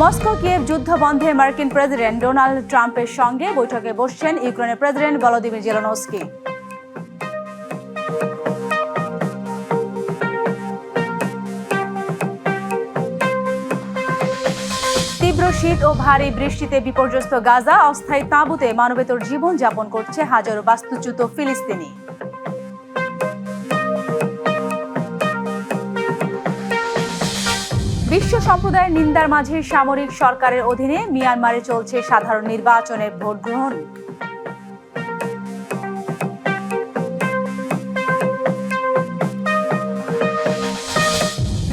Moscow, Kyiv যুদ্ধ বন্ধে মার্কিন প্রেসিডেন্ট ডোনাল্ড ট্রাম্পের সঙ্গে বৈঠকে বসছেন ইউক্রেনের প্রেসিডেন্ট ভলোদিমির জেলনস্কি। তীব্র শীত ও ভারী বৃষ্টিতে বিপর্যস্ত গাজা, অস্থায়ী তাঁবুতে মানবেতর জীবন যাপন করছে হাজারো বাস্তুচ্যুত ফিলিস্তিনি। বিশ্ব সম্প্রদায়ের নিন্দার মাঝে সামরিক সরকারের অধীনে মিয়ানমারে চলছে সাধারণ নির্বাচনের ভোট গ্রহণ।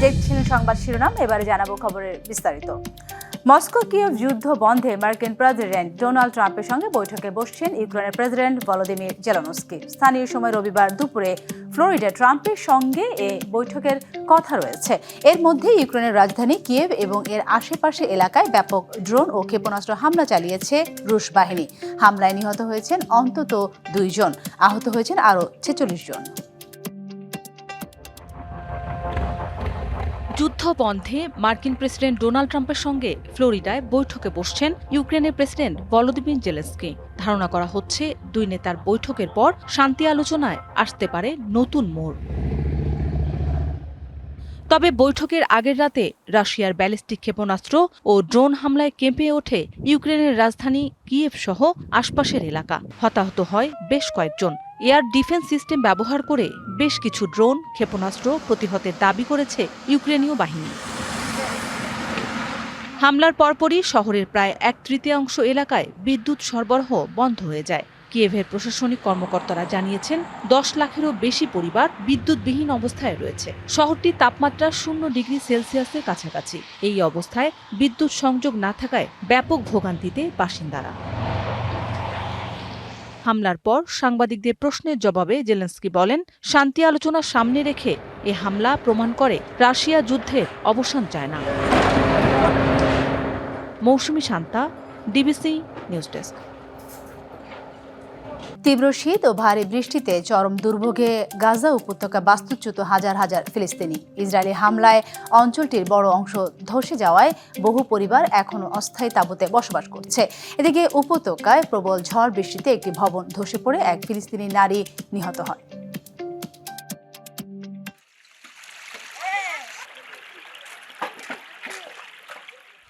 দেখছিলেন সংবাদ শিরোনাম, এবারে জানাব খবরের বিস্তারিত। মস্কো কিয়েভ যুদ্ধ বন্ধে মার্কিন প্রেসিডেন্ট ডোনাল্ড ট্রাম্পের সঙ্গে বৈঠকে বসছেন ইউক্রেনের প্রেসিডেন্ট ভলোদিমির জেলনস্কি। স্থানীয় সময় রবিবার দুপুরে ফ্লোরিডা ট্রাম্পের সঙ্গে এ বৈঠকের কথা রয়েছে। এর মধ্যে ইউক্রেনের রাজধানী কিয়েভ এবং এর আশেপাশে এলাকায় ব্যাপক ড্রোন ও ক্ষেপণাস্ত্র হামলা চালিয়েছে রুশ বাহিনী। হামলায় নিহত হয়েছেন অন্তত দুইজন আহত হয়েছেন আরও ছেচল্লিশ জন। যুদ্ধ বন্ধে মার্কিন প্রেসিডেন্ট ডোনাল্ড ট্রাম্পের সঙ্গে ফ্লোরিডায় বৈঠকে বসছেন ইউক্রেনের প্রেসিডেন্ট ভলোদিমির জেলেস্কি ধারণা করা হচ্ছে, দুই নেতার বৈঠকের পর শান্তি আলোচনায় আসতে পারে নতুন মোড়। তবে বৈঠকের আগের রাতে রাশিয়ার ব্যালিস্টিক ক্ষেপণাস্ত্র ও ড্রোন হামলায় কেঁপে ওঠে ইউক্রেনের রাজধানী কিয়েভ সহ আশপাশের এলাকা। হতাহত হয় বেশ কয়েকজন। এয়ার ডিফেন্স সিস্টেম ব্যবহার করে বেশ কিছু ড্রোন, ক্ষেপণাস্ত্র প্রতিহতের দাবি করেছে ইউক্রেনীয় বাহিনী। হামলার পরপরই শহরের প্রায় এক তৃতীয়াংশ এলাকায় বিদ্যুৎ সরবরাহ বন্ধ হয়ে যায়। কিয়েভের প্রশাসনিক কর্মকর্তারা জানিয়েছেন, দশ লাখেরও বেশি পরিবার বিদ্যুৎবিহীন অবস্থায় রয়েছে। শহরটির তাপমাত্রা শূন্য ডিগ্রি সেলসিয়াসের কাছাকাছি। এই অবস্থায় বিদ্যুৎ সংযোগ না থাকায় ব্যাপক ভোগান্তিতে বাসিন্দারা। হামলার পর সাংবাদিকদের প্রশ্নের জবাবে জেলেন্সকি বলেন, শান্তি আলোচনা সামনে রেখে এ হামলা প্রমাণ করে রাশিয়া যুদ্ধে অবসান চায় না। Mousumi Shanta, DBC news desk. তীব্র শীত ও ভারী বৃষ্টিতে চরম দুর্ভোগে গাজা উপত্যকা বাস্তুচ্যুত হাজার হাজার ফিলিস্তিনি। ইসরায়েলি হামলায় অঞ্চলটির বড় অংশ ধসে যাওয়ায় বহু পরিবার এখনও অস্থায়ী তাঁবুতে বসবাস করছে। এদিকে উপত্যকায় প্রবল ঝড় বৃষ্টিতে একটি ভবন ধসে পড়ে এক ফিলিস্তিনি নারী নিহত হয়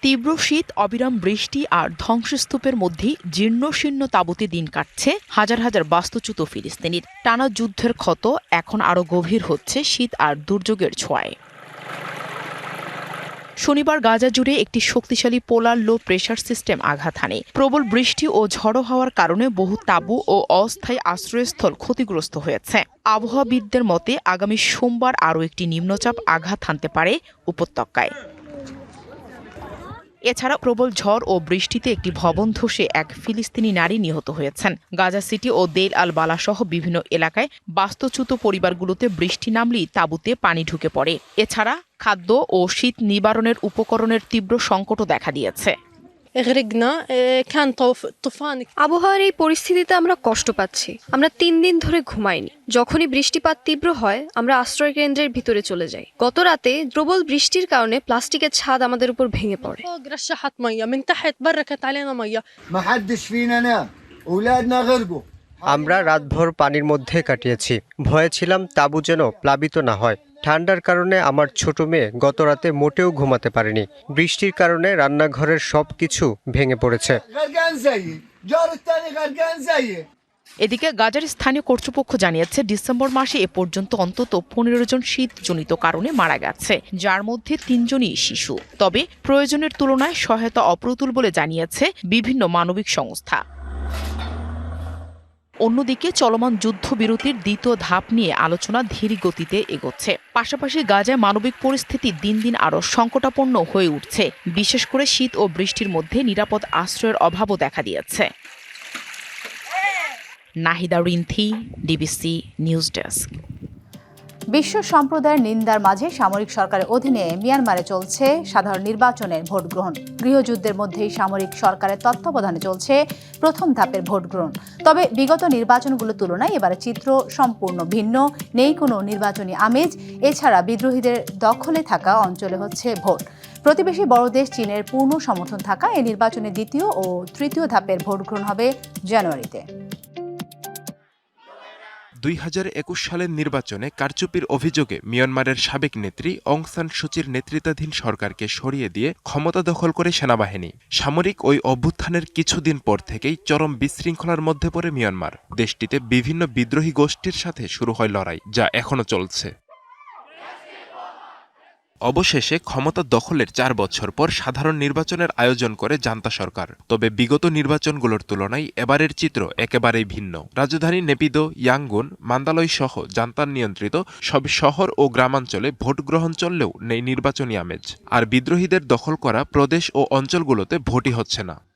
তীব্র শীত, অবিরাম বৃষ্টি আর ধ্বংসস্তূপের মধ্যেই জীর্ণশীর্ণ তাঁবুতে দিন কাটছে হাজার হাজার বাস্তুচ্যুত ফিলিস্তিনির। টানা যুদ্ধের ক্ষত এখন আরও গভীর হচ্ছে শীত আর দুর্যোগের ছোঁয়ায়। শনিবার গাজা জুড়ে একটি শক্তিশালী পোলার লো প্রেশার সিস্টেম আঘাত হানে। প্রবল বৃষ্টি ও ঝড়ো হওয়ার কারণে বহু তাঁবু ও অস্থায়ী আশ্রয়স্থল ক্ষতিগ্রস্ত হয়েছে। আবহাওয়াবিদদের মতে, আগামী সোমবার আরও একটি নিম্নচাপ আঘাত হানতে পারে উপত্যকায়। এছাড়া প্রবল ঝড় ও বৃষ্টিতে একটি ভবন ধসে এক ফিলিস্তিনি নারী নিহত হয়েছেন। গাজা সিটি ও দেল আল বালা সহ বিভিন্ন এলাকায় বাস্তুচ্যুত পরিবারগুলোতে বৃষ্টি নামলেই তাঁবুতে পানি ঢুকে পড়ে। এছাড়া খাদ্য ও শীত নিবারণের উপকরণের তীব্র সংকটও দেখা দিয়েছে। আবহাওয়ার এই পরিস্থিতিতে আমরা কষ্ট পাচ্ছি। আমরা তিন দিন ধরে ঘুমাইনি। যখনই বৃষ্টিপাত তীব্র হয় আমরা আশ্রয় কেন্দ্রের ভিতরে চলে যাই। গত রাতে প্রবল বৃষ্টির কারণে প্লাস্টিকের ছাদ আমাদের উপর ভেঙে পড়ে। আমরা রাতভর পানির মধ্যে কাটিয়েছি। ভয়ে ছিলাম তাবু যেন প্লাবিত না হয়। ঠান্ডার কারণে আমার ছোট মেয়ে গত রাতে মোটেও ঘুমাতে পারেনি। বৃষ্টির কারণে রান্নাঘরের সব কিছু ভেঙে পড়েছে। এদিকে গাজার স্থানীয় কর্তৃপক্ষ জানিয়েছে, ডিসেম্বর মাসে এ পর্যন্ত অন্তত পনেরো জন শীতজনিত কারণে মারা গেছে, যার মধ্যে তিনজনই শিশু। তবে প্রয়োজনের তুলনায় সহায়তা অপ্রতুল বলে জানিয়েছে বিভিন্ন মানবিক সংস্থা। অন্যদিকে চলমান যুদ্ধবিরতির দ্বিতীয় ধাপ নিয়ে আলোচনা ধীর গতিতে এগোচ্ছে। পাশাপাশি গাজায় মানবিক পরিস্থিতি দিন দিন আরও সংকটাপন্ন হয়ে উঠছে। বিশেষ করে শীত ও বৃষ্টির মধ্যে নিরাপদ আশ্রয়ের অভাবও দেখা দিয়েছে। Nahida Rinthi, DBC news desk. বিশ্ব সম্প্রদায়ের নিন্দার মাঝে সামরিক সরকারের অধীনে মিয়ানমারে চলছে সাধারণ নির্বাচনের ভোট গ্রহণ। গৃহযুদ্ধের মধ্যেই সামরিক সরকারের তত্ত্বাবধানে চলছে প্রথম ধাপের ভোট গ্রহণ। তবে বিগত নির্বাচনগুলোর তুলনায় এবারে চিত্র সম্পূর্ণ ভিন্ন, নেই কোনো নির্বাচনী আমেজ। এছাড়া বিদ্রোহীদের দখলে থাকা অঞ্চলে হচ্ছে ভোট। প্রতিবেশী বড় দেশ চীনের পূর্ণ সমর্থন থাকা এই নির্বাচনে দ্বিতীয় ও তৃতীয় ধাপের ভোট গ্রহণ হবে জানুয়ারিতে। দুই হাজার একুশ সালের নির্বাচনে কারচুপির অভিযোগে মিয়ানমারের সাবেক নেত্রী অং সান সুচির নেতৃত্বাধীন সরকারকে সরিয়ে দিয়ে ক্ষমতা দখল করে সেনাবাহিনী। সামরিক ওই অভ্যুত্থানের কিছুদিন পর থেকেই চরম বিশৃঙ্খলার মধ্যে পড়ে মিয়ানমার। দেশটিতে বিভিন্ন বিদ্রোহী গোষ্ঠীর সাথে শুরু হয় লড়াই, যা এখনও চলছে। অবশেষে ক্ষমতা দখলের চার বছর পর সাধারণ নির্বাচনের আয়োজন করে জান্তা সরকার। তবে বিগত নির্বাচনগুলোর তুলনায় এবারের চিত্র একেবারেই ভিন্ন। রাজধানী নেপিদো, ইয়াঙ্গুন, মান্দালয় সহ জান্তার নিয়ন্ত্রিত সব শহর ও গ্রামাঞ্চলে ভোট গ্রহণ চললেও নেই নির্বাচনী আমেজ। আর বিদ্রোহীদের দখল করা প্রদেশ ও অঞ্চলগুলোতে ভোটই হচ্ছে না।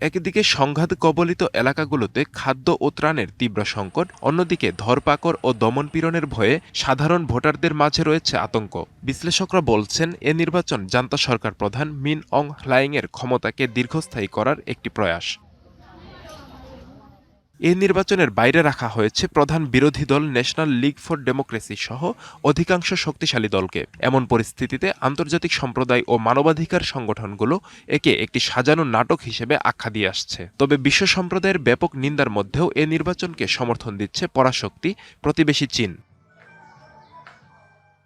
একদিকে সংঘাত কবলিত এলাকাগুলোতে খাদ্য ও ত্রাণের তীব্র সংকট, অন্যদিকে ধরপাকড় ও দমনপীড়নের ভয়ে সাধারণ ভোটারদের মাঝে রয়েছে আতঙ্ক। বিশ্লেষকরা বলছেন, এ নির্বাচন জান্তা সরকার প্রধান মিন অং হ্লাইংয়ের ক্ষমতাকে দীর্ঘস্থায়ী করার একটি প্রয়াস। এই নির্বাচনের বাইরে রাখা হয়েছে প্রধান বিরোধী দল ন্যাশনাল লীগ ফর ডেমোক্রেসি সহ অধিকাংশ শক্তিশালী দলকে। এমন পরিস্থিতিতে আন্তর্জাতিক সম্প্রদায় ও মানবাধিকার সংগঠনগুলো একে একটি সাজানো নাটক হিসেবে আখ্যা দিয়ে আসছে। তবে বিশ্ব সম্প্রদায়ের ব্যাপক নিন্দার মধ্যেও এ নির্বাচনকে সমর্থন দিচ্ছে পরাশক্তি, প্রতিবেশী চীন।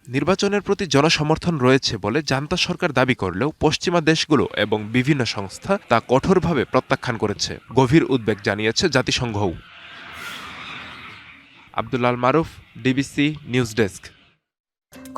নির্বাচনের প্রতি জনসমর্থন রয়েছে বলে জান্তা সরকার দাবি করলেও পশ্চিমা দেশগুলো এবং বিভিন্ন সংস্থা তা কঠোরভাবে প্রত্যাখ্যান করেছে, গভীর উদ্বেগ জানিয়েছে জাতিসংঘও। Abdullal Maruf, DBC news desk.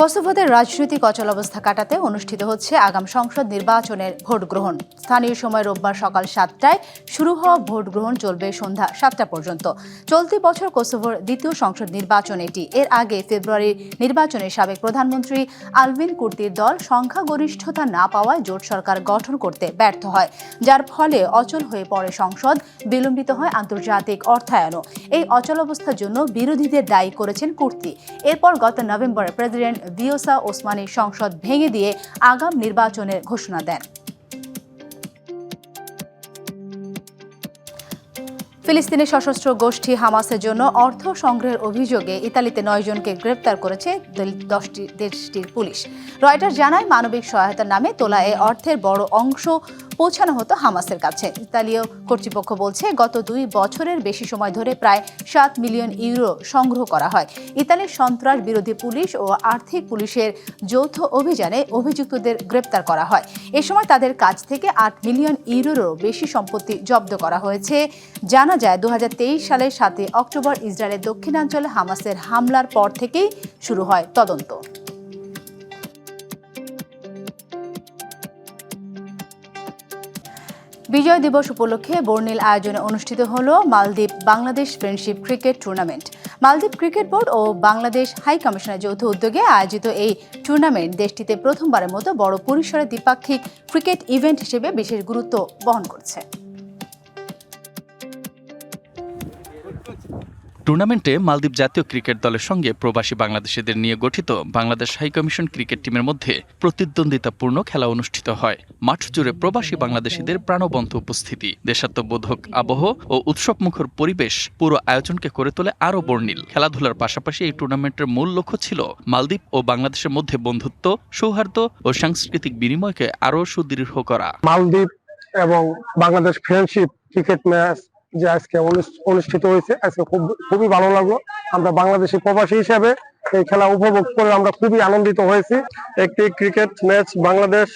কোসোভোদের রাজনৈতিক অচলাবস্থা কাটাতে অনুষ্ঠিত হচ্ছে আগাম সংসদ নির্বাচনের ভোট গ্রহণ। স্থানীয় সময় রোববার সকাল সাতটায় শুরু হওয়া ভোট গ্রহণ চলবে সন্ধ্যা সাতটা পর্যন্ত। চলতি বছর কোসোভোর দ্বিতীয় সংসদ নির্বাচন এটি। এর আগে ফেব্রুয়ারির নির্বাচনে সাবেক প্রধানমন্ত্রী আলভিন কুর্তির দল সংখ্যাগরিষ্ঠতা না পাওয়ায় জোট সরকার গঠন করতে ব্যর্থ হয়। যার ফলে অচল হয়ে পড়ে সংসদ, বিলম্বিত হয় আন্তর্জাতিক অর্থায়নও। এই অচলাবস্থার জন্য বিরোধীদের দায়ী করেছেন কুর্তি। এরপর গত নভেম্বরে প্রেসিডেন্ট ভিওসা ওসমানী সংসদ ভেঙে দিয়ে আগাম নির্বাচনের ঘোষণা দেন। ফিলিস্তিনের সশস্ত্র গোষ্ঠী হামাসের জন্য অর্থ সংগ্রহের অভিযোগে ইতালিতে নয় জনকে গ্রেপ্তার করেছে দশটি দেশটির পুলিশ। রয়টার জানায়, মানবিক সহায়তার নামে তোলা এই অর্থের বড় অংশ পৌঁছানো হতো হামাসের কাছে। ইতালীয় কর্তৃপক্ষ বলছে, গত দুই বছরের বেশি সময় ধরে প্রায় সাত মিলিয়ন ইউরো সংগ্রহ করা হয়। ইতালির সন্ত্রাস বিরোধী পুলিশ ও আর্থিক পুলিশের যৌথ অভিযানে অভিযুক্তদের গ্রেপ্তার করা হয়। এ সময় তাদের কাছ থেকে আট মিলিয়ন ইউরোরও বেশি সম্পত্তি জব্দ করা হয়েছে। জানা যায় দু হাজার তেইশ সালের সাতই অক্টোবর ইসরায়েলের দক্ষিণাঞ্চলে হামাসের হামলার পর থেকেই শুরু হয় তদন্ত। বিজয় দিবস উপলক্ষে বর্ণিল আয়োজনে অনুষ্ঠিত হল মালদ্বীপ বাংলাদেশ ফ্রেন্ডশিপ ক্রিকেট টুর্নামেন্ট। মালদ্বীপ ক্রিকেট বোর্ড ও বাংলাদেশ হাই কমিশনের যৌথ উদ্যোগে আয়োজিত এই টুর্নামেন্ট দেশটিতে প্রথমবারের মতো বড় পরিসরে দ্বিপাক্ষিক ক্রিকেট ইভেন্ট হিসেবে বিশেষ গুরুত্ব বহন করছে। টুর্নামেন্টে মালদ্বীপ জাতীয় ক্রিকেট দলের সঙ্গে প্রবাসী বাংলাদেশিদের নিয়ে গঠিত বাংলাদেশ হাইকমিশন ক্রিকেট টিমের মধ্যে প্রতিদ্বন্দ্বিতাপূর্ণ খেলা অনুষ্ঠিত হয়। মাঠ জুড়ে প্রবাসী বাংলাদেশিদের প্রাণবন্ত উপস্থিতি, দেশাত্মবোধক আবহ ও উৎসবমুখর পরিবেশ পুরো আয়োজনকে করে তোলে আরও বর্ণিল। খেলাধুলার পাশাপাশি এই টুর্নামেন্টের মূল লক্ষ্য ছিল মালদ্বীপ ও বাংলাদেশের মধ্যে বন্ধুত্ব, সৌহার্দ্য ও সাংস্কৃতিক বিনিময়কে আরও সুদৃঢ় করা। মালদ্বীপ এবং বাংলাদেশ ফ্রেন্ডশিপ ক্রিকেট ম্যাচ যে আজকে অনুষ্ঠিত হয়েছে। আজকে খুব খুবই ভালো লাগল। আমরা বাংলাদেশি প্রবাসী হিসেবে এই খেলা উপভোগ করে আমরা খুবই আনন্দিত হয়েছি। একটি ক্রিকেট ম্যাচ বাংলাদেশ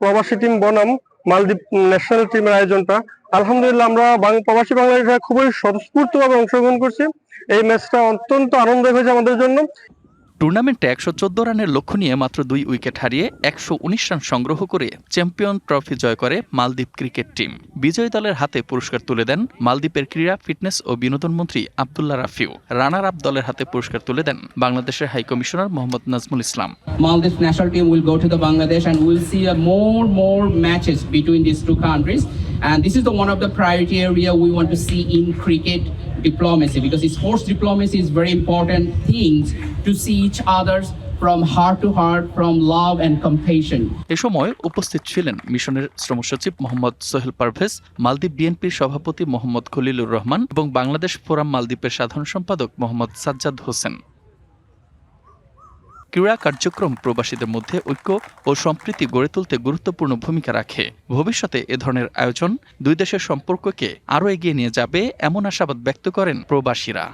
প্রবাসী টিম বনাম মালদ্বীপ ন্যাশনাল টিমের আয়োজনটা। আলহামদুলিল্লাহ আমরা প্রবাসী বাংলাদেশরা খুবই স্বতঃস্ফূর্তভাবে অংশগ্রহণ করছি। এই ম্যাচটা অত্যন্ত আনন্দ হয়েছে আমাদের জন্য। টুর্নামেন্টে একশো চোদ্দ রানের লক্ষ্য নিয়ে মাত্র দুই উইকেট হারিয়ে একশো উনিশ রান সংগ্রহ করে চ্যাম্পিয়ন ট্রফি জয় করে মালদ্বীপ ক্রিকেট টিম। বিজয়ী দলের হাতে পুরস্কার তুলে দেন মালদ্বীপের ক্রীড়া, ফিটনেস ও বিনোদন মন্ত্রী আবদুল্লাহ রাফিউ। রানার আপ দলের হাতে পুরস্কার তুলে দেন বাংলাদেশের high commissioner Mohammad Nazmul Islam. Maldives national team will go to the Bangladesh and we'll see a more more matches between these two countries. And this is the one of the priority area we want to see in cricket diplomacy because sports diplomacy is very important things to see each others from heart to heart, from love and compassion. এ সময় উপস্থিত ছিলেন মিশনের শ্রম সচিব মোহাম্মদ সোহেল পারভেজ মালদ্বীপ বিএনপির সভাপতি মোহাম্মদ খলিলুর রহমান এবং বাংলাদেশ ফোরাম মালদ্বীপের সাধারণ সম্পাদক মোহাম্মদ সাজ্জাদ হোসেন ক্রীড়া কার্যক্রম প্রবাসীদের মধ্যে ঐক্য ও সম্প্রীতি গড়ে তুলতে গুরুত্বপূর্ণ ভূমিকা রাখে। ভবিষ্যতে এ ধরনের আয়োজন দুই দেশের সম্পর্ককে আরও এগিয়ে নিয়ে যাবে এমন আশাবাদ ব্যক্ত করেন প্রবাসীরা।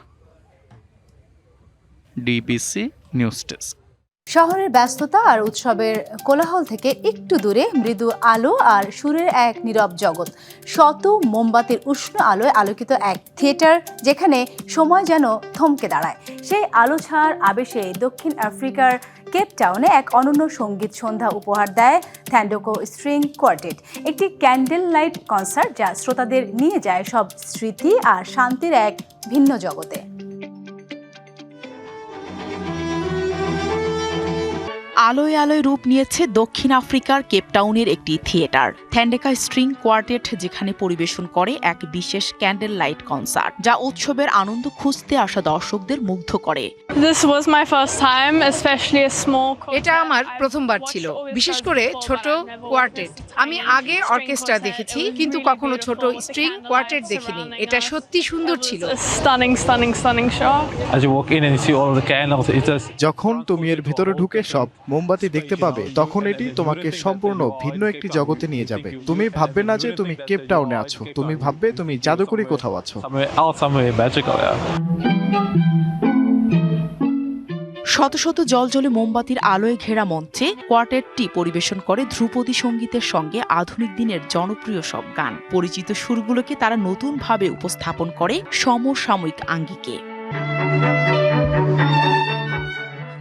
DBC news desk. শহরের ব্যস্ততা আর উৎসবের কোলাহল থেকে একটু দূরে মৃদু আলো আর সুরের এক নীরব জগৎ। শত মোমবাতির উষ্ণ আলোয় আলোকিত এক থিয়েটার যেখানে সময় যেন থমকে দাঁড়ায়। সেই আলো ছাড় আবেশে দক্ষিণ আফ্রিকার কেপ টাউনে এক অনন্য সংগীত সন্ধ্যা উপহার দেয় থ্যান্ডোকো স্ট্রিং কোয়ার্টেট। একটি ক্যান্ডেল লাইট কনসার্ট যা শ্রোতাদের নিয়ে যায় সব স্মৃতি আর শান্তির এক ভিন্ন জগতে। আলোয় আলোয় রূপ নিয়েছে দক্ষিণ আফ্রিকার কেপটাউনের একটি থিয়েটার থ্যান্ডেকা স্ট্রিং কোয়ার্টেট যেখানে পরিবেশন করে এক বিশেষ ক্যান্ডেল লাইট কনসার্ট যা উৎসবের আনন্দ খুঁজতে আসা দর্শকদের মুগ্ধ করে। এটা আমার প্রথমবার ছিল বিশেষ করে ছোট কোয়ার্টেট। আমি আগে অর্কেস্ট্রা দেখেছি কিন্তু কখনো ছোট স্ট্রিং কোয়ার্টেট দেখিনি। এটা সত্যি সুন্দর ছিল। Stunning, stunning, stunning show. As you walk in and you see all of the candles, it just যখন তুমি এর ভেতরে ঢুকে সব মোমবাতি দেখতে পাবে তখন এটি তোমাকে সম্পূর্ণ ভিন্ন একটি জগতে নিয়ে যাবে। তুমি ভাববে না যে তুমি কেপ টাউনে আছো তুমি ভাববে তুমি জাদুকরি কোথাও আছো. শত শত জলজলে মোমবাতির আলোয় ঘেরা মঞ্চে কোয়ার্টেটটি পরিবেশন করে ধ্রুপদী সঙ্গীতের সঙ্গে আধুনিক দিনের জনপ্রিয় সব গান। পরিচিত সুরগুলোকে তারা নতুনভাবে উপস্থাপন করে সমসাময়িক আঙ্গিকে।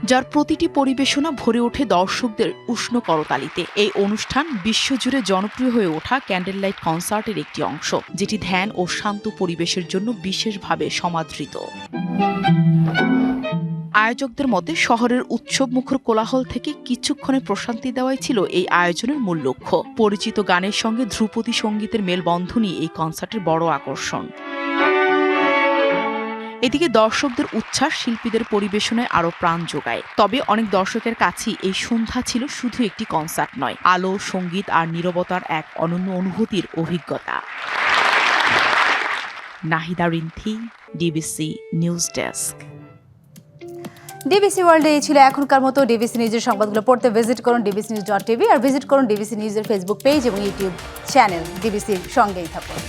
যার প্রতিটি পরিবেশনা ভরে ওঠে দর্শকদের উষ্ণ করতালিতে। এই অনুষ্ঠান বিশ্বজুড়ে জনপ্রিয় হয়ে ওঠা ক্যান্ডেল লাইট কনসার্টের একটি অংশ, যেটি ধ্যান ও শান্ত পরিবেশের জন্য বিশেষভাবে সমাদৃত। আয়োজকদের মতে, শহরের উৎসব মুখর কোলাহল থেকে কিছুক্ষণে প্রশান্তি দেওয়াই ছিল এই আয়োজনের মূল লক্ষ্য। পরিচিত গানের সঙ্গে ধ্রুপদী সঙ্গীতের মেলবন্ধনই এই কনসার্টের বড় আকর্ষণ। এদিকে দর্শকদের উচ্ছ্বাস শিল্পীদের পরিবেশনায় আরও প্রাণ যোগায়। তবে অনেক দর্শকের কাছেই এই সন্ধ্যা ছিল শুধু একটি কনসার্ট নয়, আলো, সংগীত আর নীরবতার এক অনন্য অনুভূতির অভিজ্ঞতা। Nahida Rinthi DBC news desk DBC ওয়ার্ল্ডে এই ছিল এখনকার মতো ডিবিসি নিউজের সংবাদগুলো। পড়তে ভিজিট করুন ডিবিসি নিউজ ডট টিভি আর ভিজিট করুন ডিবিসি নিউজের ফেসবুক পেজ এবং ইউটিউব চ্যানেল ডিবিসির সঙ্গেই থাকুন।